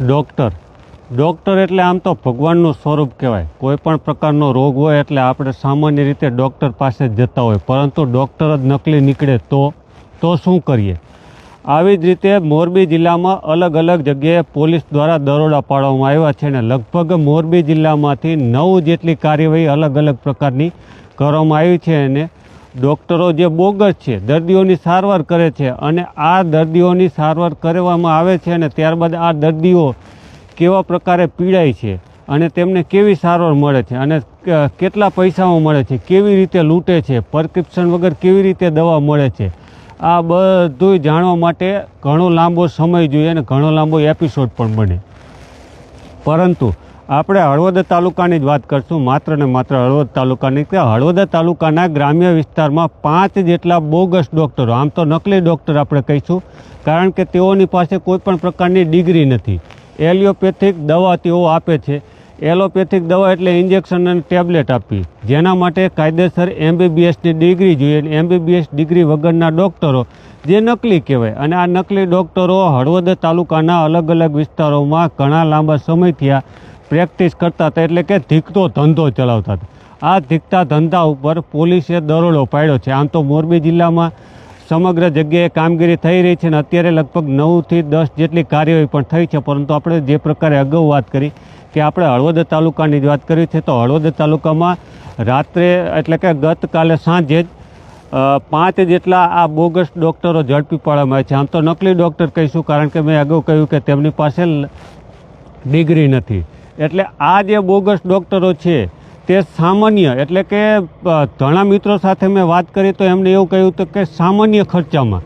Doctor. Doctor એટલે આમ તો ભગવાનનું સ્વરૂપ કહેવાય. કોઈ પણ પ્રકારનો રોગ હોય એટલે આપણે સામાન્ય રીતે ડૉક્ટર પાસે જતા હોય. પરંતુ ડૉક્ટર જ નકલી નીકળે તો તો શું કરીએ? આવી જ રીતે મોરબી જિલ્લામાં અલગ અલગ જગ્યાએ પોલીસ દ્વારા દરોડા પાડવામાં આવ્યા છે અને લગભગ મોરબી જિલ્લામાંથી નવ જેટલી કાર્યવાહી અલગ અલગ પ્રકારની કરવામાં આવી છે અને ડૉક્ટરો જે બોગસ છે, દર્દીઓની સારવાર કરે છે અને આ દર્દીઓની સારવાર કરવામાં આવે છે અને ત્યારબાદ આ દર્દીઓ કેવા પ્રકારે પીડાય છે અને તેમને કેવી સારવાર મળે છે અને કેટલા પૈસાઓ મળે છે, કેવી રીતે લૂંટે છે પ્રિસ્ક્રિપ્શન વગર કેવી રીતે દવા મળે છે, આ બધું જાણવા માટે ઘણો લાંબો સમય જોઈએ અને ઘણો લાંબો એપિસોડ પણ બને. પરંતુ આપણે હળવદ તાલુકાની જ વાત કરશું. માત્ર ને માત્ર હળવદ તાલુકાની કે હળવદ તાલુકાના ગ્રામ્ય વિસ્તારમાં પાંચ જેટલા બોગસ ડૉક્ટરો, આમ તો નકલી ડૉક્ટર આપણે કહીશું, કારણ કે તેઓની પાસે કોઈ પણ પ્રકારની ડિગ્રી નથી. એલિયોપેથિક દવા તેઓ આપે છે. એલોપેથિક દવા એટલે ઇન્જેક્શન અને ટેબ્લેટ આપી જેના માટે કાયદેસર એમબીબીએસની ડિગ્રી જોઈએ એમબીબીએસ ડિગ્રી વગરના ડૉક્ટરો, જે નકલી કહેવાય. અને આ નકલી ડૉક્ટરો હળવદ તાલુકાના અલગ અલગ વિસ્તારોમાં ઘણા લાંબા સમયથી આ પ્રેક્ટિસ કરતા હતા એટલે કે ધીકતો ધંધો ચલાવતા હતા. આ ધીકતા ધંધા ઉપર પોલીસે દરોડો પાડ્યો છે. આમ તો મોરબી જિલ્લામાં સમગ્ર જગ્યાએ કામગીરી થઈ રહી છે અને અત્યારે લગભગ નવથી દસ જેટલી કાર્યવાહી પણ થઈ છે. પરંતુ આપણે જે પ્રકારે અગાઉ વાત કરી કે આપણે હળવદ તાલુકાની જ વાત કરી છે, તો હળવદ તાલુકામાં રાત્રે એટલે કે ગતકાલે સાંજે જ પાંચ જેટલા આ બોગસ ડૉક્ટરો ઝડપી પાડવામાં આવ્યા છે. આમ તો નકલી ડૉક્ટર કહીશું, કારણ કે મેં અગાઉ કહ્યું કે તેમની પાસે ડિગ્રી નથી. એટલે આ જે બોગસ ડૉક્ટરો છે, તે સામાન્ય એટલે કે ઘણા મિત્રો સાથે મેં વાત કરી તો એમને એવું કહ્યું હતું કે સામાન્ય ખર્ચામાં.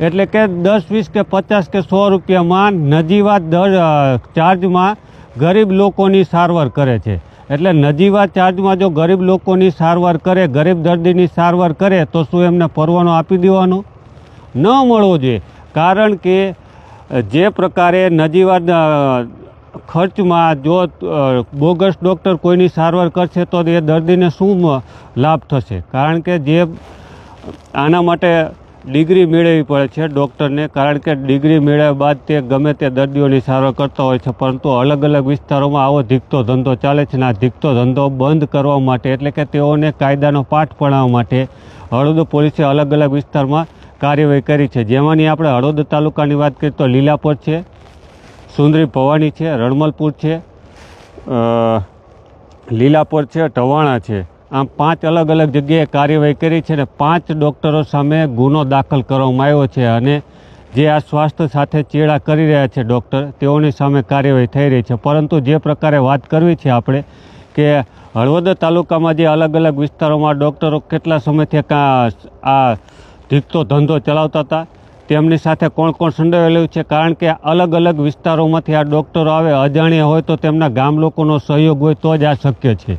એટલે કે દસ, વીસ કે પચાસ કે સો રૂપિયામાં નજીવા દર ચાર્જમાં ગરીબ લોકોની સારવાર કરે છે. એટલે નજીવા ચાર્જમાં જો ગરીબ લોકોની સારવાર કરે, ગરીબ દર્દીની સારવાર કરે, તો શું એમને પરવાનો આપી દેવાનો? ન મળવો જોઈએ. કારણ કે જે પ્રકારે નજીવા ખર્ચમાં જો બોગસ ડૉક્ટર કોઈની સારવાર કરશે તો એ દર્દીને શું લાભ થશે? કારણ કે જે આના માટે ડિગ્રી મેળવવી પડે છે ડૉક્ટરને, કારણ કે ડિગ્રી મેળવ્યા બાદ તે ગમે તે દર્દીઓની સારવાર કરતા હોય છે, પરંતુ અલગ અલગ વિસ્તારોમાં આવો ધીકતો ધંધો ચાલે છે અને આ ધીકતો ધંધો બંધ કરવા માટે, એટલે કે તેઓને કાયદાનો પાઠ ભણાવવા માટે હળદ પોલીસે અલગ અલગ વિસ્તારમાં કાર્યવાહી કરી છે. જેમાંની આપણે હળદ તાલુકાની વાત કરીએ તો લીલાપોર છે સુંદરી ભવાની છે, રણમલપુર છે લીલાપુર છે, ટવાણા છે. આમ પાંચ અલગ અલગ જગ્યાએ કાર્યવાહી કરી છે અને પાંચ ડૉક્ટરો સામે ગુનો દાખલ કરવામાં આવ્યો છે અને જે આ સ્વાસ્થ્ય સાથે ચેડા કરી રહ્યા છે ડૉક્ટર, તેઓની સામે કાર્યવાહી થઈ રહી છે. પરંતુ જે પ્રકારે વાત કરવી છે આપણે કે હળવદ તાલુકામાં જે અલગ અલગ વિસ્તારોમાં ડૉક્ટરો કેટલા સમયથી આ ધીકતો ધંધો ચલાવતા હતા તેમની સાથે કોણ કોણ સંડોવાયેલું છે? કારણ કે અલગ અલગ વિસ્તારોમાંથી આ ડૉક્ટરો આવે, અજાણ્યા હોય તો તેમના ગામ લોકોનો સહયોગ હોય તો જ આ શક્ય છે.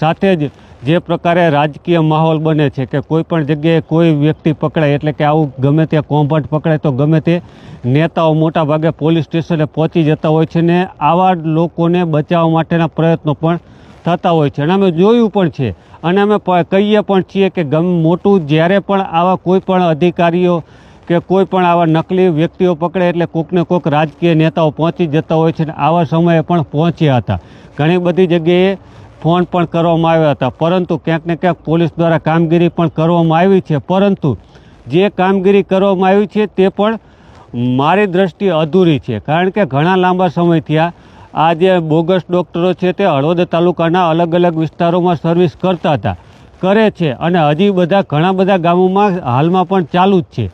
સાથે જ જે પ્રકારે રાજકીય માહોલ બને છે કે કોઈ પણ જગ્યાએ કોઈ વ્યક્તિ પકડાય, એટલે કે આવું ગમે તે કોમ્પાઉન્ડ પકડાય, તો ગમે તે નેતાઓ મોટા ભાગે પોલીસ સ્ટેશને પહોંચી જતા હોય છે ને આવા લોકોને બચાવવા માટેના પ્રયત્નો પણ થતા હોય છે. અને અમે જોયું પણ છે. અને અમે કહીએ પણ છીએ કે ગમ, મોટું જ્યારે પણ આવા કોઈ પણ અધિકારીઓ કે કોઈ પણ આવા નકલી વ્યક્તિઓ પકડે એટલે કોકને કોક રાજકીય નેતાઓ પહોંચી જતા હોય છે અને આવા સમયે પણ પહોંચ્યા હતા. ઘણી બધી જગ્યાએ ફોન પણ કરવામાં આવ્યા હતા. પરંતુ ક્યાંક ને ક્યાંક પોલીસ દ્વારા કામગીરી પણ કરવામાં આવી છે. પરંતુ જે કામગીરી કરવામાં આવી છે તે પણ મારી દ્રષ્ટિએ અધૂરી છે. કારણ કે ઘણા લાંબા સમયથી આ આ જે બોગસ ડૉક્ટરો છે તે હળવદ તાલુકાના અલગ અલગ વિસ્તારોમાં સર્વિસ કરતા હતા, કરે છે અને હજી બધા ઘણા બધા ગામોમાં હાલમાં પણ ચાલુ જ છે.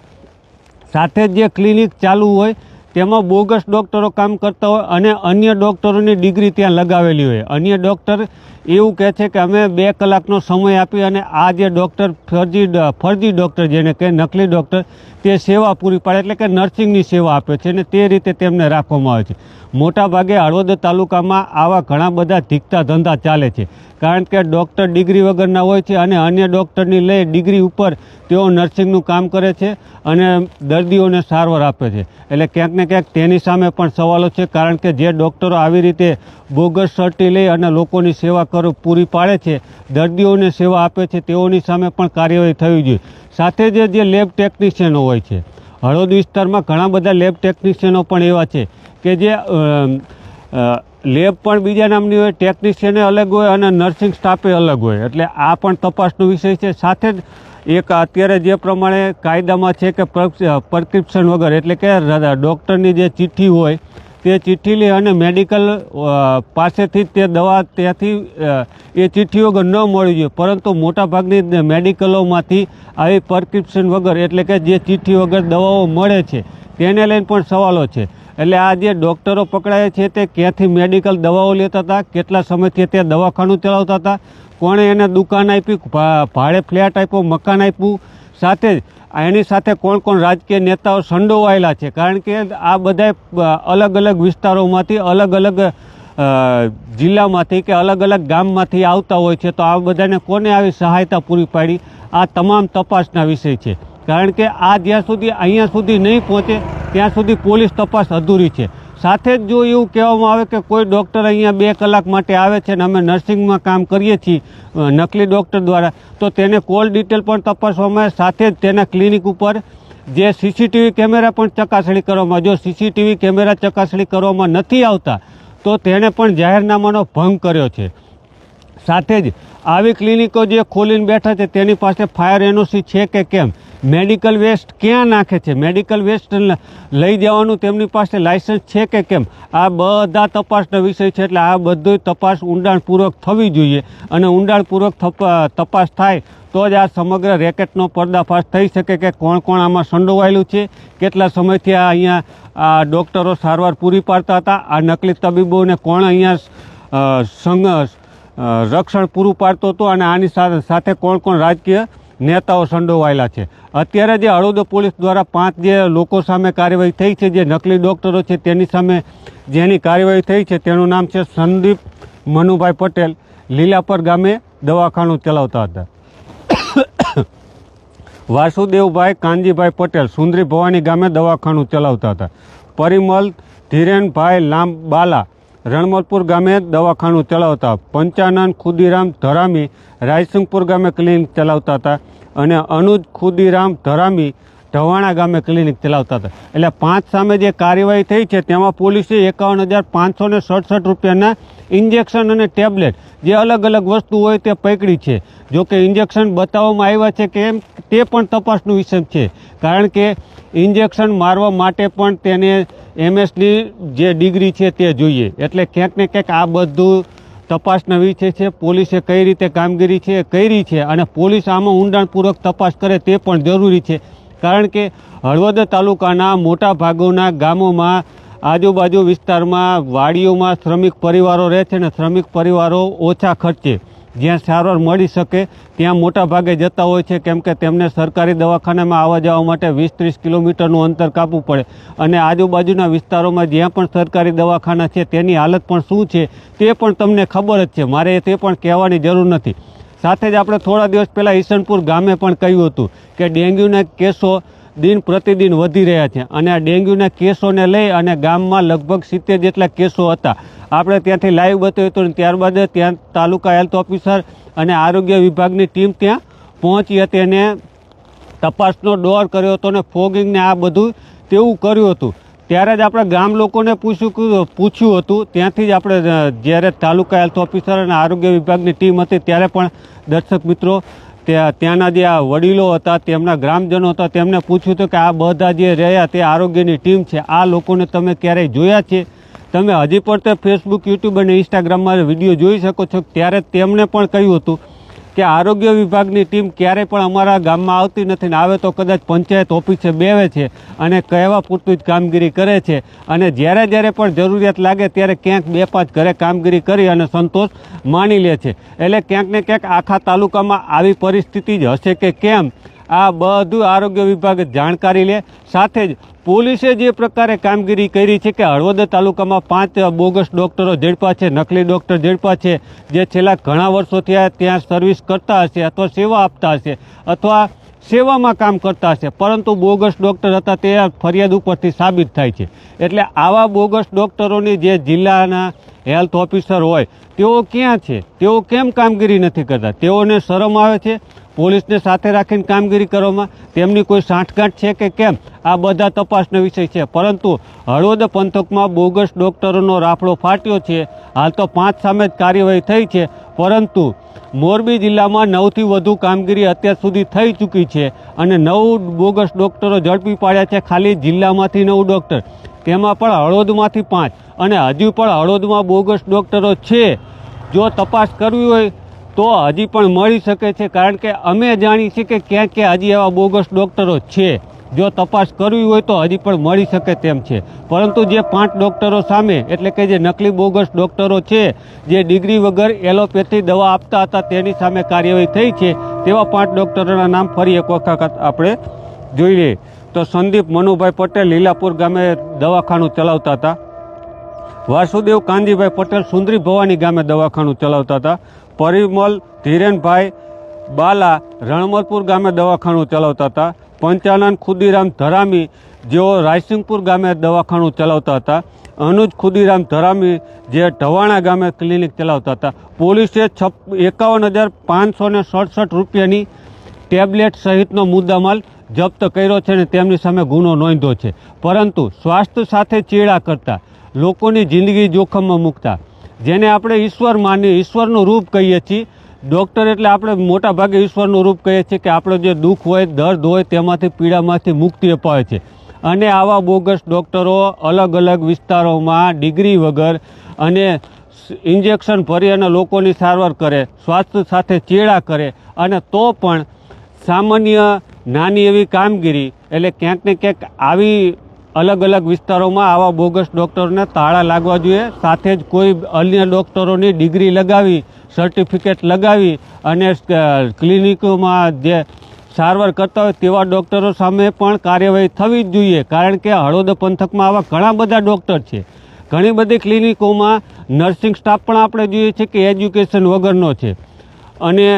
સાથે જે ક્લિનિક ચાલુ હોય, તેમાં બોગસ ડૉક્ટરો કામ કરતા હોય અને અન્ય ડૉક્ટરોની ડિગ્રી ત્યાં લગાવેલી હોય. અન્ય ડૉક્ટર એવું કહે છે કે અમે બે કલાકનો સમય આપી અને આ જે ડૉક્ટર ફરજી ફરજી ડૉક્ટર જેને કે નકલી ડૉક્ટર, તે સેવા પૂરી પાડે એટલે કે નર્સિંગની સેવા આપે છે અને તે રીતે તેમને રાખવામાં આવે છે. મોટાભાગે હળવદ તાલુકામાં આવા ઘણા બધા ધીકતા ધંધા ચાલે છે. કારણ કે ડૉક્ટર ડિગ્રી વગરના હોય છે અને અન્ય ડૉક્ટરની લઈ ડિગ્રી ઉપર તેઓ નર્સિંગનું કામ કરે છે અને દર્દીઓને સારવાર આપે છે. એટલે ક્યાંક ને ક્યાંક તેની સામે પણ સવાલો છે, કારણ કે જે ડૉક્ટરો આવી રીતે બોગસ સર્ટી લઈ અને લોકોની સેવા કરો પૂરી પાડે છે, દર્દીઓને સેવા આપે છે, તેઓની સામે પણ કાર્યવાહી થવી જોઈએ. સાથે જ જે લેબ ટેકનિશિયનો હોય છે હળવદ વિસ્તારમાં ઘણા બધા લેબ ટેકનિશિયનો પણ એવા છે કે જે લેબ પણ બીજા નામની હોય ટેકનિશિયને અલગ હોય અને નર્સિંગ સ્ટાફે અલગ હોય. એટલે આ પણ તપાસનો વિષય છે. સાથે જ એક અત્યારે જે પ્રમાણે કાયદામાં છે કે પ્રિસ્ક્રિપ્શન વગર, એટલે કે ડૉક્ટરની જે ચિઠ્ઠી હોય તે ચિઠ્ઠી લે અને મેડિકલ પાસેથી તે દવા ત્યાંથી એ ચિઠ્ઠી વગર ન મળવી જોઈએ પરંતુ મોટાભાગની મેડિકલોમાંથી આવી પ્રક્રિપ્શન વગર, એટલે કે જે ચિઠ્ઠી વગર દવાઓ મળે છે, તેને લઈને પણ સવાલો છે. એટલે આ જે ડૉક્ટરો પકડાયા છે તે ક્યાંથી મેડિકલ દવાઓ લેતા હતા, કેટલા સમયથી તે દવાખાનું ચલાવતા હતા, કોણે એને દુકાન આપી ભાડે ફ્લેટ આપ્યો, મકાન આપ્યું, સાથે જ એની સાથે કોણ કોણ રાજકીય નેતાઓ સંડોવાયેલા છે? કારણ કે આ બધા અલગ અલગ વિસ્તારોમાંથી, અલગ અલગ જિલ્લામાંથી કે અલગ અલગ ગામમાંથી આવતા હોય છે, તો આ બધાને કોને આવી સહાયતા પૂરી પાડી? આ તમામ તપાસના વિષય છે. કારણ કે આ જ્યાં સુધી, અહીંયા સુધી નહીં પહોંચે, ત્યાં સુધી પોલીસ તપાસ અધૂરી છે. સાથે જ જો એવું કહેવામાં આવે કે કોઈ ડૉક્ટર અહીંયા બે કલાક માટે આવે છે ને અમે નર્સિંગમાં કામ કરીએ છીએ નકલી ડૉક્ટર દ્વારા, તો તેને કોલ ડિટેલ પણ તપાસવામાં સાથે જ તેના ક્લિનિક ઉપર જે સીસીટીવી કેમેરા પણ ચકાસણી કરવામાં જો સીસીટીવી કેમેરા ચકાસણી કરવામાં નથી આવતા, તો તેણે પણ જાહેરનામાનો ભંગ કર્યો છે. સાથે જ આવી ક્લિનિકો જે ખોલીને બેઠા છે તેની પાસે ફાયર એનઓસી છે કે કેમ? મેડિકલ વેસ્ટ ક્યાં નાખે છે? મેડિકલ વેસ્ટ લઈ જવાનું તેમની પાસે લાઇસન્સ છે કે કેમ? આ બધા તપાસનો વિષય છે એટલે આ બધું તપાસ ઊંડાણપૂર્વક થવી જોઈએ. અને ઊંડાણપૂર્વક તપાસ થાય તો જ આ સમગ્ર રેકેટનો પર્દાફાશ થઈ શકે કે કોણ કોણ આમાં સંડોવાયેલું છે કેટલા સમયથી આ અહીંયા આ ડૉક્ટરો સારવાર પૂરી પાડતા હતા આ નકલી તબીબોને કોણ અહીંયા અ, રક્ષણ પૂરું પાડતો હતો અને આની સાથે સાથે કોણ કોણ રાજકીય નેતાઓ સંડોવાયેલા છે. અત્યારે જે હળોદ પોલીસ દ્વારા પાંચ જે લોકો સામે કાર્યવાહી થઈ છે, જે નકલી ડૉક્ટરો છે, તેની સામે જેની કાર્યવાહી થઈ છે, તેનું નામ છે સંદીપ મનુભાઈ પટેલ, લીલાપર ગામે દવાખાનું ચલાવતા હતા. વાસુદેવભાઈ કાનજીભાઈ પટેલ સુંદરી ભવાની ગામે દવાખાનું ચલાવતા હતા. પરિમલ ધીરેનભાઈ લાંબાલા રણમલપુર ગામે દવાખાનું ચલાવતા પંચાનંદ ખુદીરામ ધરામી રાયસિંગપુર ગામે ક્લિનિક ચલાવતા હતા અને અનુજ ખુદીરામ ધરામી ઢવાણા ગામે ક્લિનિક ચલાવતા હતા. એટલે પાંચ સામે જે કાર્યવાહી થઈ છે, તેમાં પોલીસે એકાવન હજાર પાંચસો ને સડસઠ રૂપિયાના ઇન્જેક્શન અને ટેબ્લેટ જે અલગ અલગ વસ્તુ હોય તે પકડી છે. જો કે ઇન્જેક્શન બતાવવામાં આવ્યા છે કે એમ, તે પણ તપાસનું વિષય છે. કારણ કે ઇન્જેક્શન મારવા માટે પણ તેને એમએસની જે ડિગ્રી છે તે જોઈએ. એટલે ક્યાંક ને ક્યાંક આ બધું તપાસના વિષય છે. પોલીસે કઈ રીતે કામગીરી છે કરી છે. અને પોલીસ આમાં ઊંડાણપૂર્વક તપાસ કરે તે પણ જરૂરી છે. કારણ કે હળવદ તાલુકાના મોટા ભાગોના ગામોમાં આજુબાજુ વિસ્તારમાં વાડીઓમાં શ્રમિક પરિવારો રહે છે ને શ્રમિક પરિવારો ઓછા ખર્ચે. જ્યાં સારવાર મળી શકે, ત્યાં મોટા ભાગે જતા હોય છે, કેમ કે તેમને સરકારી દવાખાનામાં આવવા જવા માટે વીસ ત્રીસ કિલોમીટરનું અંતર કાપવું પડે. અને આજુબાજુના વિસ્તારોમાં જ્યાં પણ સરકારી દવાખાના છે, તેની હાલત પણ શું છે, તે પણ તમને ખબર જ છે. મારે તે પણ કહેવાની જરૂર નથી. સાથે જ આપણે થોડા દિવસ પહેલાં ઈસનપુર ગામે પણ કહ્યું હતું કે ડેન્ગ્યુના કેસો દિન પ્રતિદિન વધી રહ્યા છે. અને આ ડેન્ગ્યુના કેસોને લઈ અને ગામમાં લગભગ સિત્તેર જેટલા કેસો હતા. આપણે ત્યાંથી લાઈવ બતાવ્યું હતું ત્યારબાદ ત્યાં તાલુકા હેલ્થ ઓફિસર અને આરોગ્ય વિભાગની ટીમ ત્યાં પહોંચી હતી અને તપાસનો દોર કર્યો હતો અને ફોગિંગને આ બધું તેવું કર્યું હતું. ત્યારે જ આપણે ગામ લોકોને પૂછ્યું પૂછ્યું હતું. ત્યાંથી જ આપણે જ્યારે તાલુકા હેલ્થ ઓફિસર અને આરોગ્ય વિભાગની ટીમ હતી, ત્યારે પણ દર્શક મિત્રો ત્યાં ત્યાંના જે આ વડીલો હતા, તેમના ગ્રામજનો હતા, તેમને પૂછ્યું હતું કે આ બધા જે રહ્યા તે આરોગ્યની ટીમ છે. આ લોકોને તમે ક્યારેય જોયા છે? તમે હજી પણ તે ફેસબુક યુટ્યુબ અને ઇન્સ્ટાગ્રામમાં વીડિયો જોઈ શકો છો. ત્યારે તેમણે પણ કહ્યું હતું કે આરોગ્ય વિભાગની ટીમ ક્યારેય પણ અમારા ગામમાં આવતી નથી ને આવે તો કદાચ પંચાયત ઓફિસે બેવે છે અને કહેવા પૂરતું જ કામગીરી કરે છે. અને જ્યારે જ્યારે પણ જરૂરિયાત લાગે ત્યારે ક્યાંક બે પાંચ ઘરે કામગીરી કરી અને સંતોષ માની લે છે. એટલે ક્યાંક ને ક્યાંક આખા તાલુકામાં આવી પરિસ્થિતિ જ હશે કે કેમ? આ બધું આરોગ્ય વિભાગ જાણકારી લે. સાથે જ પોલીસે જે પ્રકારે કામગીરી કરી છે કે હળવદ તાલુકામાં પાંચ બોગસ ડૉક્ટરો ઝડપા છે, નકલી ડૉક્ટર ઝડપા છે, જે છેલ્લા ઘણા વર્ષોથી આ ત્યાં સર્વિસ કરતા હશે અથવા સેવા આપતા હશે અથવા સેવામાં કામ કરતા હશે, પરંતુ બોગસ ડૉક્ટર હતા તે ફરિયાદ ઉપરથી સાબિત થાય છે. એટલે આવા બોગસ ડૉક્ટરોની જે જિલ્લાના હેલ્થ ઓફિસર હોય, તેઓ ક્યાં છે? તેઓ કેમ કામગીરી નથી કરતા? તેઓને શરમ આવે છે? પોલીસને સાથે રાખીને કામગીરી કરવામાં તેમની કોઈ સાંઠગાંઠ છે કે કેમ? આ બધા તપાસનો વિષય છે. પરંતુ હળવદ પંથકમાં બોગસ ડૉક્ટરોનો રાફડો ફાટ્યો છે. હાલ તો પાંચ સામે જ કાર્યવાહી થઈ છે. પરંતુ મોરબી જિલ્લામાં નવથી વધુ કામગીરી અત્યાર સુધી થઈ ચૂકી છે અને નવ બોગસ ડૉક્ટરો ઝડપી પાડ્યા છે. ખાલી જિલ્લામાંથી નવ ડૉક્ટર. તેમાં પણ હળવદમાંથી પાંચ અને હજુ પણ હળવદમાં બોગસ ડૉક્ટરો છે. જો તપાસ કરવી હોય તો હજી પણ મળી શકે છે, કારણ કે અમે જાણીએ છીએ કે ક્યાં ક્યાં હજી એવા બોગસ ડૉક્ટરો છે. જો તપાસ કરવી હોય તો હજી પણ મળી શકે તેમ છે. પરંતુ જે પાંચ ડૉક્ટરો સામે, એટલે કે જે નકલી બોગસ ડૉક્ટરો છે, જે ડિગ્રી વગર એલોપેથી દવા આપતા હતા, તેની સામે કાર્યવાહી થઈ છે, તેવા પાંચ ડૉક્ટરોના નામ ફરી એક વખત આપણે જોઈ લઈએ તો સંદીપ મનુભાઈ પટેલ લીલાપુર ગામે દવાખાનું ચલાવતા હતા. વાસુદેવ કાંજીભાઈ પટેલ સુંદરી ભવાની ગામે દવાખાનું ચલાવતા હતા. પરિમલ ધીરેનભાઈ બાલા રણમલપુર ગામે દવાખાનું ચલાવતા હતા. પંચાનંદ ખુદીરામ ધરામી જેઓ રાયસિંગપુર ગામે દવાખાનું ચલાવતા હતા. અનુજ ખુદીરામ ધરામી જે ઢવાણા ગામે ક્લિનિક ચલાવતા હતા. પોલીસે છપ એકાવન હજાર પાંચસો સડસઠ રૂપિયાની ટેબ્લેટ સહિતનો મુદ્દામાલ જપ્ત કર્યો છે અને તેમની સામે ગુનો નોંધ્યો છે. પરંતુ સ્વાસ્થ્ય સાથે ચેડા કરતા લોકોની જિંદગી જોખમમાં મૂકતા, જેને આપણે ઈશ્વર માની ઈશ્વરનું રૂપ કહીએ છીએ. ડૉક્ટર એટલે આપણે મોટા ભાગે ઈશ્વરનું રૂપ કહીએ છીએ કે આપણો જે દુઃખ હોય, દર્દ હોય, તેમાંથી પીડામાંથી મુક્તિ અપાવે છે. અને આવા બોગસ ડૉક્ટરો અલગ અલગ વિસ્તારોમાં ડિગ્રી વગર અને ઇન્જેક્શન ભરી અને લોકોની સારવાર કરે, સ્વાસ્થ્ય સાથે ચેડા કરે અને તો પણ સામાન્ય નાની એવી કામગીરી એટલે ક્યાંક ને ક્યાંક આવી અલગ અલગ વિસ્તારોમાં આવા બોગસ ડૉક્ટરોને તાળા લાગવા જોઈએ. સાથે જ કોઈ અન્ય ડૉક્ટરોની ડિગ્રી લગાવી, સર્ટિફિકેટ લગાવી અને ક્લિનિકોમાં જે સારવાર કરતા હોય તેવા ડૉક્ટરો સામે પણ કાર્યવાહી થવી જ જોઈએ. કારણ કે હળવદ પંથકમાં આવા ઘણા બધા ડૉક્ટર છે. ઘણી બધી ક્લિનિકોમાં નર્સિંગ સ્ટાફ પણ આપણે જોઈએ છે કે એજ્યુકેશન વગરનો છે. અને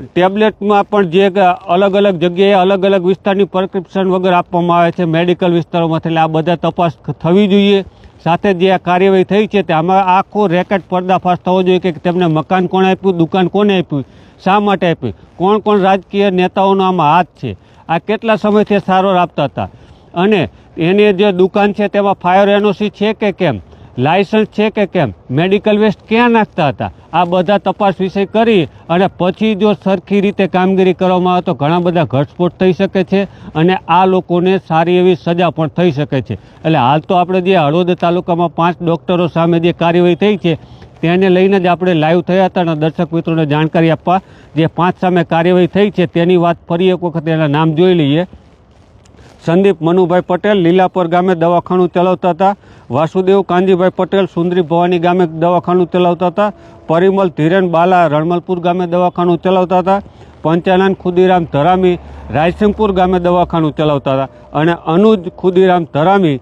ટેબ્લેટમાં પણ જે અલગ અલગ જગ્યાએ અલગ અલગ વિસ્તારની પ્રિસ્ક્રિપ્શન વગર આપવામાં આવે છે મેડિકલ વિસ્તારોમાંથી એટલે આ બધા તપાસ થવી જોઈએ. સાથે જે આ કાર્યવાહી થઈ છે તે આમાં આખો રેકેટ પર્દાફાશ થવો જોઈએ કે તેમને મકાન કોણે આપ્યું, દુકાન કોને આપ્યું, શા માટે આપ્યું, કોણ કોણ રાજકીય નેતાઓનો આમાં હાથ છે, આ કેટલા સમયથી સારવાર આપતા હતા. અને એને જે દુકાન છે તેમાં ફાયર એનઓસી છે કે કેમ? લાયસન્સ છે કે કેમ? મેડિકલ વેસ્ટ ક્યાં નાખતા હતા? આ બધા તપાસ વિષય કરી અને પછી જો સરખી રીતે કામગીરી કરવામાં આવે તો ઘણા બધા ઘટસ્ફોટ થઈ શકે છે અને આ લોકોને સારી એવી સજા પણ થઈ શકે છે. એટલે હાલ તો આપણે જે હળવદ તાલુકામાં પાંચ ડૉક્ટરો સામે જે કાર્યવાહી થઈ છે, તેને લઈને જ આપણે લાઈવ થયા હતા અને દર્શક મિત્રોને જાણકારી આપવા. જે પાંચ સામે કાર્યવાહી થઈ છે, તેની વાત ફરી એક વખત એના નામ જોઈ લઈએ. સંદીપ મનુભાઈ પટેલ લીલાપર ગામે દવાખાનું ચલાવતા હતા. વાસુદેવ કાંજીભાઈ પટેલ સુંદરી ભવાની ગામે દવાખાનું ચલાવતા હતા. પરિમલ ધીરેન બાલા રણમલપુર ગામે દવાખાનું ચલાવતા હતા. પંચાનંદ ખુદીરામ ધરામી રાયસિંગપુર ગામે દવાખાનું ચલાવતા હતા. અને અનુજ ખુદીરામ ધરામી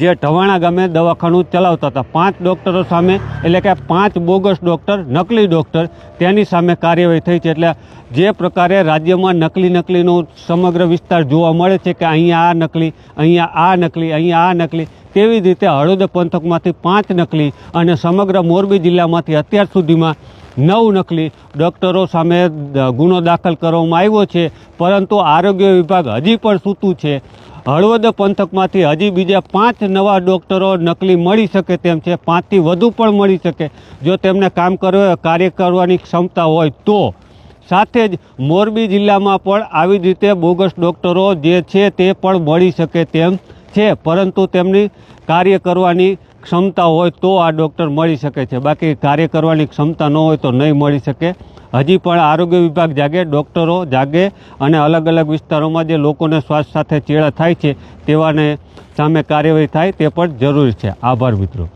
જે ઢવાણા ગામે દવાખાનું ચલાવતા હતા. પાંચ ડૉક્ટરો સામે, એટલે કે પાંચ બોગસ ડૉક્ટર, નકલી ડૉક્ટર, તેની સામે કાર્યવાહી થઈ છે. એટલે જે પ્રકારે રાજ્યમાં નકલી નકલીનો સમગ્ર વિસ્તાર જોવા મળે છે કે અહીંયા આ નકલી, અહીંયા આ નકલી, અહીંયા આ નકલી, તેવી જ રીતે હળવદ પંથકમાંથી પાંચ નકલી અને સમગ્ર મોરબી જિલ્લામાંથી અત્યાર સુધીમાં નવ નકલી ડૉક્ટરો સામે ગુનો દાખલ કરવામાં આવ્યો છે. પરંતુ આરોગ્ય વિભાગ હજી પણ સૂતું છે હળવદ પંથકમાંથી હજી બીજા પાંચ નવા ડૉક્ટરો નકલી મળી શકે તેમ છે. પાંચથી વધુ પણ મળી શકે. જો તેમને કામ કરવા, કાર્ય કરવાની ક્ષમતા હોય તો. સાથે જ મોરબી જિલ્લામાં પણ આવી જ રીતે બોગસ ડૉક્ટરો જે છે તે પણ મળી શકે તેમ છે. પરંતુ તેમની કાર્ય કરવાની ક્ષમતા હોય તો આ ડૉક્ટર મળી શકે છે. બાકી કાર્ય કરવાની ક્ષમતા ન હોય તો નહીં મળી શકે. હજી પણ આરોગ્ય વિભાગ જાગે, ડૉક્ટરો જાગે અને અલગ અલગ વિસ્તારોમાં જે લોકોને શ્વાસ સાથે ચેડા થાય છે તેવાને સામે કાર્યવાહી થાય તે પણ જરૂરી છે. આભાર મિત્રો.